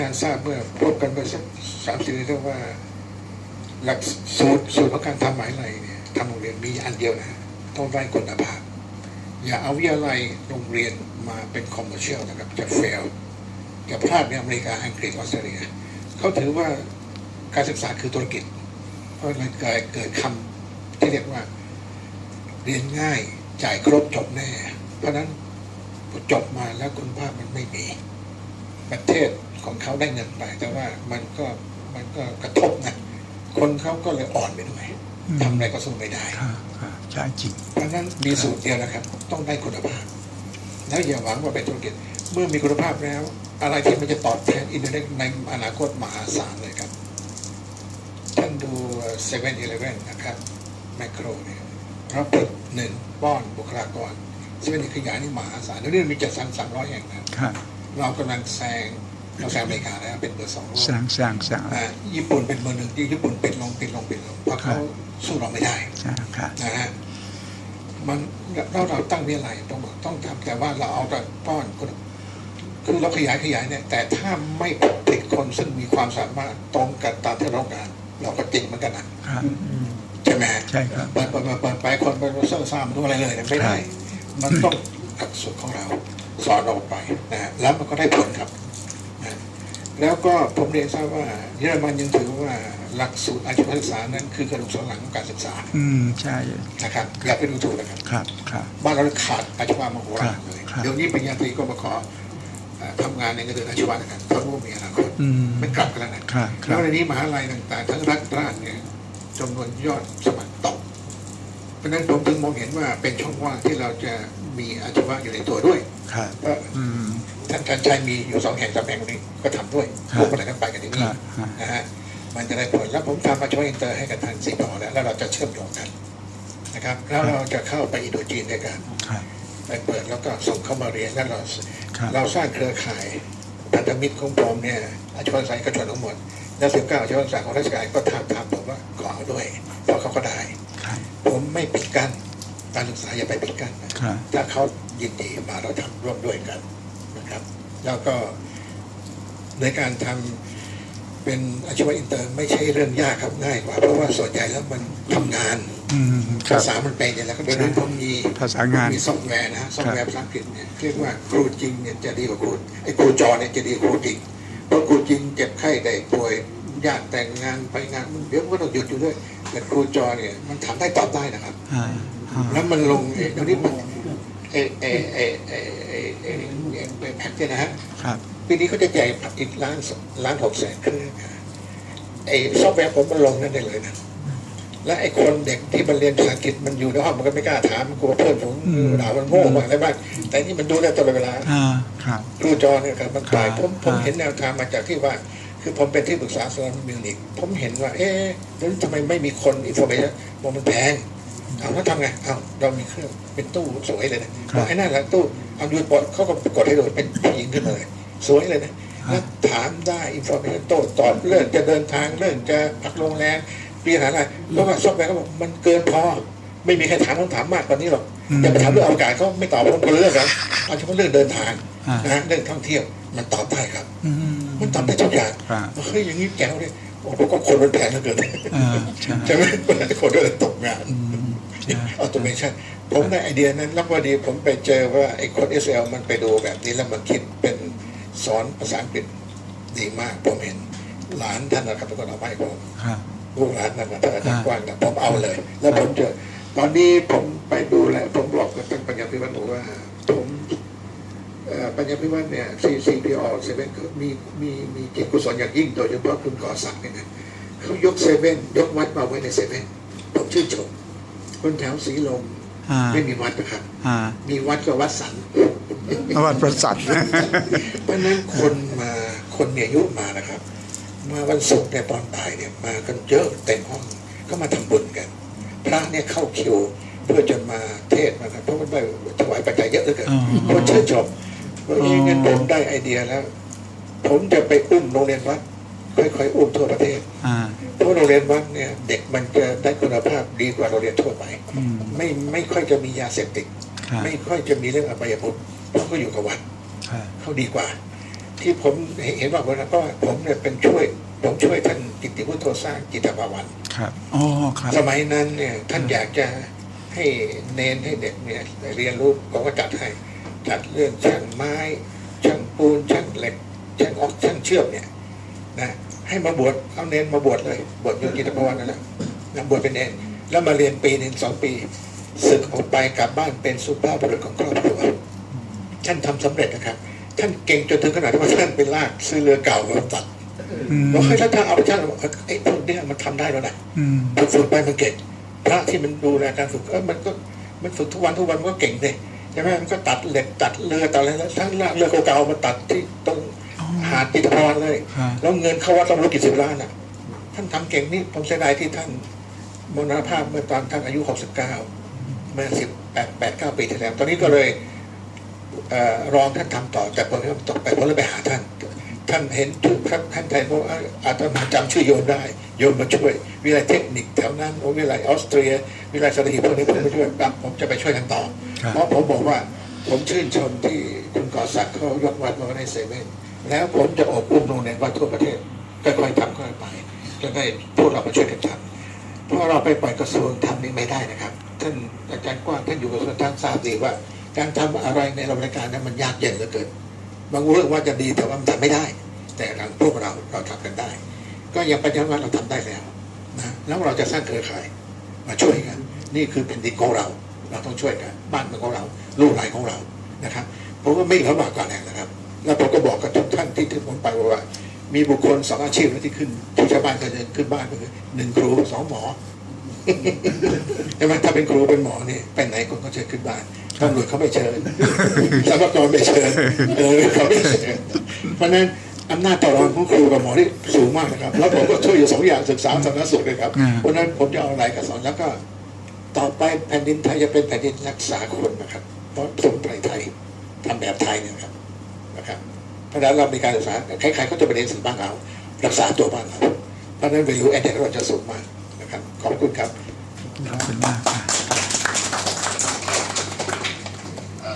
การทราบเมื่อพบกันเมื่อสักสามสิบปีที่ว่า หลักสูตรสูตรของการทำหมายไหลเนี่ยทำโรงเรียนมีอันเดียวนะต้องได้คุณภาพ อย่าเอาวิทยาลัยโรงเรียนมาเป็นคอมเมอร์เชียลนะครับจะเฟลจะพลาดในอเมริกาอังกฤษออสเตรเลียเขาถือว่าการศึกษาคือธุรกิจ เพราะเลยเกิดเกิดคำที่เรียกว่า เรียนง่ายจ่ายครบจบแน่ เพราะฉะนั้นจบมาแล้วคุณภาพมันไม่มี ประเทศของเขาได้เงินไป แต่ว่ามันก็มันก็กระทบนะคนเขาก็เลยอ่อนไปด้วยอืมทำอะไรก็สู้ไม่ได้ค่ะค่ะใช่จริงเพราะฉะนั้นมีสูตรเดียวนะครับ ต้องได้คุณภาพ แล้วอย่าหวังว่าเป็นธุรกิจ เมื่อมีคุณภาพแล้ว อะไรที่มันจะตอบแทนอินเทอร์เน็ตในอนาคตมหาศาลเลยครับ ท่านดูเซเว่นอีเลฟเว่นนะครับแมคโครเนี่ยเราผลิตหนึ่งป้อนบุคลากรเซเว่นขยายนี่มหาศาลเดี๋ยวนี้มีเจ็ดสันสามร้อยแห่งนะค่ะ เรากำลังแซงเราแซงอเมริกาแล้วเป็นเบอร์สองโลกสร้างสร้างสร้างอ่าญี่ปุ่นเป็นเบอร์หนึ่งที่ญี่ปุ่นปิดลงปิดลงปิดลงเพราะเขาสู้เราไม่ได้สร้างค่ะนะฮะมันเราเราตั้งวิทยาลัยต้องบอกต้องทำแต่ว่าเราเอาแต่ป้อนคนคือเราขยายขยายเนี่ย แต่ถ้าไม่ผลิตคนซึ่งมีความสามารถตรงกับตามที่เราต้องการเราก็จริงเหมือนกันนะค่ะใช่ไหมฮะใช่ครับเปิดเปิดเปิดเปิดไปคนไปเซิร์ฟซ่ามันทุกอะไรเลยเนี่ยไม่ได้ มันต้องหลักสูตรของเรา สอนออกไปนะฮะแล้วมันก็ได้ผลครับนะแล้วก็ผมเรียนทราบว่าเยอรมันยังถือว่าหลักสูตรอาชีวศึกษานั้นคือกระดูกสันหลังของการศึกษา อืมใช่นะครับอย่าไปดูถูกนะครับ ครับครับบ้านเราขาดอาชีวะมโหฬารเลยครับเดี๋ยวนี้ปริญญาตรีก็มาขอเอ่อทำงานในเงินเดือนอาชีวะนะครับเพราะรู้ว่ามีอนาคตอืมไม่กลับกันแล้วนะครับคแล้รับวในนี้มหาลัยต่างๆ ทั้งรัฐร้านเนี่ยจำนวนยอดสมัครตกเพ ราะฉะนั้นผมถึงมองเห็นว่าเป็นช่องว่างที่เราจะมีอาชีวะอยู่ในตัวด้วยครับเพราะอืมท่านชันชัยมีอยู่สองแห่งสามแห่งนี้ก็ทำด้วยครับพวกคนไหนกันไปกันที่คนี่รับครับนะฮะมันจะได้ผลแล้วผมทำอาชีวะอินเตอร์ให้กับทางสีพอแล้วแล้วเราจะเชื่อมโยงกันนะครับ แล้วเราจะเข้าไปอินโดจีนด้วยกันครับไปเปิดแล้วก็ส่งเข้ามาเรียนแล้วเราครับเราสร้างเครือข่ายพันธมิตรของผมเนี่ยอาชีวศึกษาเอกชนทั้งหมดแล้วสิบเก้าอาชีวศึกษาของราชการก็ทำตามผมว่าขอเอาด้วยเพราะเขาก็ได้ ครับ ผมไม่ปิดกั้น การศึกษาอย่าไปปิดกั้นนะครับถ้าเขายินดีมาเราทำร่วมด้วยกันนะครับ แล้วก็ในการทำเป็นอาชีวะอินเตอร์ไม่ใช่เรื่องยากครับง่ายกว่า เพราะว่าส่วนใหญ่แล้วมันทำงานอืมครัภาบษามันเป็นอย่างแล้วก็เดี๋ยวนี้ผมมีภาษางานมีซอฟต์แวร์นะฮะซอฟต์แวร์ภาษาอังกฤษเนี่ยเรียกว่าครูจริงเนี่ยจะดีกว่าครูไอ้ครูจอเนี่ยจะดีกว่าครูจริงเพราะครูจริงเจ็บไข้ได้ป่วยญาติแต่งงานไปงานมันเดี๋ยวมันก็ต้องหยุดอยู่ด้วยแต่ครูจอเนี่ยมันถามได้ตอบได้นะครับอ่าอ่า แล้วมันลงเอ้เดี๋ยวนี้มันเอเอเอเอเอเอเอแพ็คเนี่ยนะฮะครับปีนี้เขาจะใหญ่อีกล้านล้านหกแสนครื่องนไอ้ซอฟต์แวร์ผมมันลงนั่นได้เลยนะและไอ้คนเด็กที่มันเรียนภาษาอังกฤษมันอยู่ในห้องมันก็ไม่กล้าถามมันกลัวเพื่อนผมด่ามันโง่มากอะไรบ้างแต่นี่มันดูได้ตลอดเวลาครับรูจอเนี่ยครับมันตายผมผมเห็นแนวทางมาจากที่ว่า คือผมเป็นที่ปรึกษาสอนมิวนิกผมเห็นว่า เอ๊ะแล้วทำไมไม่มีคนอินโฟเมชันบอกมันแพง เอาแล้วทำไงเอาเรามีเครื่องเป็นตู้สวยเลยนะบอกไอ้นั่นแหละตู้เอาดูปดเขาก็กดให้ดูเป็นผู้หญิงขึ้นมาเลยสวยเลยนะแล้วถามได้อินโฟเมชันโต้ตอบเรื่องจะเดินทางเรื่องจะพักโรงแรมปีหาอะไรเพราะว่าซอฟต์แวร์เขาบอกมันเกินพอ ไม่มีใครถามคำถามมากกว่านี้หรอกอย่าไปถามเรื่องอวกาศเขาไม่ตอบผมคนละเรื่องนะเอาเฉพาะเรื่องเดินทางอ่านะฮะเรื่องท่องเที่ยวมันตอบได้ครับอืมมันตอบได้ทุกอย่างครับเฮ้ยอย่างนี้แก้วเลยโอ้โหก็คนมันแพงเหลือเกินอ่าใช่ใช่ไหมคนก็เลยตกงาน อืมใช่ออโตเมชันผมได้ไอเดียนั้นแล้วพอดีผมไปเจอว่าไอ้คน SL มันไปดูแบบนี้แล้วมันคิดเป็นสอนภาษาอังกฤษดีมาก ผมเห็นหลานท่านนะครับเป็นคนเอาไปผมครับลูกหลานนั่นนะท่านอาจารย์กว้างนะผมเอาเลย แล้วผมเจอตอนนี้ผมไปดูแลวผมบอกกับท่านปัญญาพิวัตรบอกว่า ผมเอ่อปัญญาพิวัตรเนี่ยซีซีพีอเซเว่นเขามีมีมีจิตกุศลอย่างยิ่งโดยเฉพาะคุณก่อศักดิ์เนี่ยนะเขายกเซเว่นยกวัดมาไว้ในเซเว่นผมชื่นชม คนแถวสีลมอ่าไม่มีวัดนะครับอ่ามีวัดก็วัดสันประวัติประสัตว์นะเพราะฉะนั้นคนมาคนมีอายุมานะครับ มาวันศุกร์เนี่ยตอนบ่ายเนี่ยมากันเยอะเต็มห้องก็มาทำบุญกัน พระเนี่ยเข้าคิวเพื่อจะมาเทศน์มานะเพราะว่าได้ถวายปัจจัยเยอะเหลือเกินอ๋อคนชื่นชมว่าเอ้งั้นผมได้ไอเดียแล้ว ผมจะไปอุ้มโรงเรียนวัดค่อยๆอุ้มทั่วประเทศอ่า เพราะโรงเรียนวัดเนี่ยเด็กมันจะได้คุณภาพดีกว่าโรงเรียนทั่วไปอืมไม่ไม่ค่อยจะมียาเสพติดครับไม่ค่อยจะมีเรื่องอบายมุขเพราะเขาอยู่กับวัดครับเขาดีกว่า ที่ผมเห็นว่าเพราะว่าผมเนี่ยเป็นช่วยผมช่วยท่านกิตติพุทโธสร้างจิตรภาวันครับอ๋อครับ สมัยนั้นเนี่ยท่านอยากจะให้เนนให้เด็กเนี่ยได้เรียนรู้ผมก็จัดให้จัดเรื่องช่างไม้ ช่างปูนช่างเหล็กช่างออกช่างเชื่อมเนี่ยนะ ให้มาบวชเอาเน้นมาบวชเลย บวชอยู่กิตภาวนั่นแหละนะบวชเป็นเนนแล้วมาเรียนปีหนึ่งสองปีศึกออกไปกลับบ้านเป็นสุภาพบุรุษของครอบครัวท่านทำสำเร็จนะครับ ท่านเก่งจนถึงขนาดที่ว่าท่านไปลากซื้อเรือเก่ามาตัดบอกให้ท่านเอาไปท่านไอ้พวกเนี้ยมันทำได้แล้วนะมฝึกฝึกไปมันเก่งพระที่มันดูแลการฝึกเออมันก็มันฝึกทุกวันทุกวันมันก็เก่งเลยใช่ไหมมันก็ตัดเหล็กตัดเรือตัดอะไรแล้วทั้งลากเรือเก่าๆมาตัดที่ตรง หาดจิตรพรเลยครับแล้วเงินเข้าวัดต้องรู้กี่สิบล้านอะ ท่านทำเก่งนี่ผมเสียดายที่ท่านมรณภาพเมื่อตอนท่านอายุหกสิบเก้าเมื่อสิบแปดแปดเก้าปีที่แล้ว ตอนนี้ก็เลยเอ่อรองท่านทำต่อ แต่ผมไม่ตกไปผมเลยไปหาท่าน ท่านเห็นทุกท่านท่านใจว่าอาตมาจำชื่อโยมได้ โยมมาช่วย วิทยาลัยเทคนิคแถวนั้นโอ้วิทยาลัยออสเตรีย วิทยาลัยสตรีพวกนี้ผมมาช่วยครับผมจะไปช่วยกันต่อครับเพราะผมบอกว่าผมชื่นชมที่คุณก่อศักดิ์เขายกวัดมาไว้ในเซเว่น แล้วผมจะอบอุ้มโรงเรียนวัดทั่วประเทศค่อยๆทำค่อยๆไปจะได้พวกเรามาช่วยกันทำเพราะเราไปปล่อยกระทรวงทำนี่ไม่ได้นะครับ ท่านอาจารย์กว้างท่านอยู่กระทรวงท่านทราบดีว่า การทำอะไรในราชการนั้นมันยากเย็นเหลือเกินบางเรื่องว่าจะดีแต่ว่ามันทำไม่ได้ แต่ทางพวกเราเราทำกันได้ ก็ยังปัญญาว่าเราทำได้แล้วนะแล้วเราจะสร้างเครือข่ายมาช่วยกัน นี่คือแผ่นดินของเรา เราต้องช่วยกัน บ้านเมืองของเรา ลูกหลานของเรานะครับผมว่าไม่ลือบากกว่าแรงนะครับ แล้วผมก็บอกกับทุก ท่านที่ถึงผมไปว่า มีบุคคลสองอาชีพที่ขึ้นที่ชาวบ้านเคยจะขึ้นบ้านก็คือหนึ่งครูสองหมอใช่ไหมถ้าเป็นครูเป็นหมอเนี่ยไปไหนคนก็เชิญขึ้นบ้านตำรวจเขาไม่เชิญสมกรไม่เชิญเออเขาไม่เชิญเพราะฉะนั้นอำนาจต่อรองของครูกับหมอที่สูงมากนะครับ แล้วผมก็ช่วยอยู่สองอย่างศึกษาสาธารณสุขเลยครับอ่าเพราะฉะนั้นผมจะเอาอะไรกับสอนแล้วก็ต่อไปแผ่นดินไทยจะเป็นแผ่นดินรักษาคนนะครับ เพราะสมุนไพรไทยทำแบบไทยเนี่ยนะครับนะครับเพ ราะฉะนั้นเรามีการศึกษาใครๆก็จะไปเรียนสื่อบ้างเรารักษาตัวบ้างเราเพราะฉะนั้น value added เราจะสูงมากนะครับ ขอบคุณครับขอบคุณมากครับ